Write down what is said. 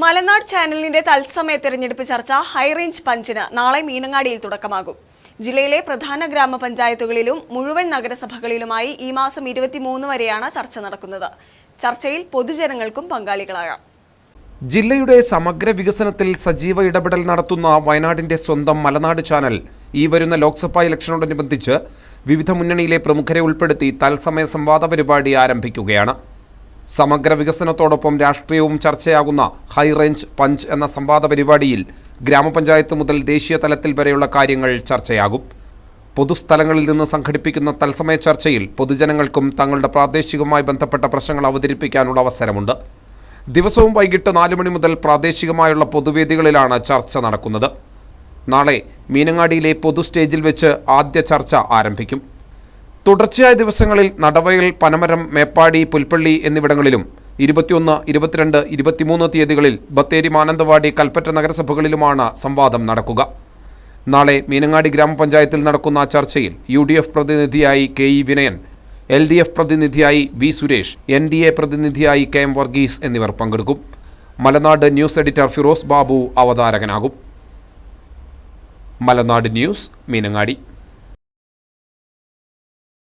മലനാട് ചാനലിന്റെ തത്സമയ തെരഞ്ഞെടുപ്പ് ചർച്ച ഹൈറേഞ്ച് പഞ്ചിന് നാളെ മീനങ്ങാടിയിൽ തുടക്കമാകും. ജില്ലയിലെ പ്രധാന ഗ്രാമപഞ്ചായത്തുകളിലും മുഴുവൻ നഗരസഭകളിലുമായി ഈ മാസം ഇരുപത്തിമൂന്ന് വരെയാണ് ചർച്ച നടക്കുന്നത്. ചർച്ചയിൽ പൊതുജനങ്ങൾക്കും പങ്കാളികളാകാം. ജില്ലയുടെ സമഗ്ര വികസനത്തിൽ സജീവ ഇടപെടൽ നടത്തുന്ന വയനാടിന്റെ സ്വന്തം മലനാട് ചാനൽ ഈ വരുന്ന ലോക്സഭാ ഇലക്ഷനോടനുബന്ധിച്ച് വിവിധ മുന്നണിയിലെ പ്രമുഖരെ ഉൾപ്പെടുത്തി തത്സമയ സംവാദ പരിപാടി ആരംഭിക്കുകയാണ്. സമഗ്ര വികസനത്തോടൊപ്പം രാഷ്ട്രീയവും ചർച്ചയാകുന്ന ഹൈറേഞ്ച് പഞ്ച് എന്ന സംവാദ പരിപാടിയിൽ ഗ്രാമപഞ്ചായത്ത് മുതൽ ദേശീയ തലത്തിൽ വരെയുള്ള കാര്യങ്ങൾ ചർച്ചയാകും. പൊതുസ്ഥലങ്ങളിൽ നിന്ന് സംഘടിപ്പിക്കുന്ന തത്സമയ ചർച്ചയിൽ പൊതുജനങ്ങൾക്കും തങ്ങളുടെ പ്രാദേശികവുമായി ബന്ധപ്പെട്ട പ്രശ്നങ്ങൾ അവതരിപ്പിക്കാനുള്ള അവസരമുണ്ട്. ദിവസവും വൈകിട്ട് നാല് മണി മുതൽ പ്രാദേശികമായുള്ള പൊതുവേദികളിലാണ് ചർച്ച നടക്കുന്നത്. നാളെ മീനങ്ങാടിയിലെ പൊതു സ്റ്റേജിൽ വെച്ച് ആദ്യ ചർച്ച ആരംഭിക്കും. തുടർച്ചയായ ദിവസങ്ങളിൽ നടവയൽ പനമരം മേപ്പാടി പുൽപ്പള്ളി എന്നിവിടങ്ങളിലും ഇരുപത്തിയൊന്ന് ഇരുപത്തിരണ്ട് ഇരുപത്തിമൂന്ന് തീയതികളിൽ ബത്തേരി മാനന്തവാടി കൽപ്പറ്റ നഗരസഭകളിലുമാണ് സംവാദം നടക്കുക. നാളെ മീനങ്ങാടി ഗ്രാമപഞ്ചായത്തിൽ നടക്കുന്ന ചർച്ചയിൽ യു ഡി എഫ് പ്രതിനിധിയായി K E Vinayan L D F പ്രതിനിധിയായി V Suresh N D A പ്രതിനിധിയായി കെ എം വർഗീസ് എന്നിവർ പങ്കെടുക്കും. മലനാട് ന്യൂസ് എഡിറ്റർ ഫിറോസ് ബാബു അവതാരകനാകും. മലനാട് ന്യൂസ് മീനങ്ങാടി.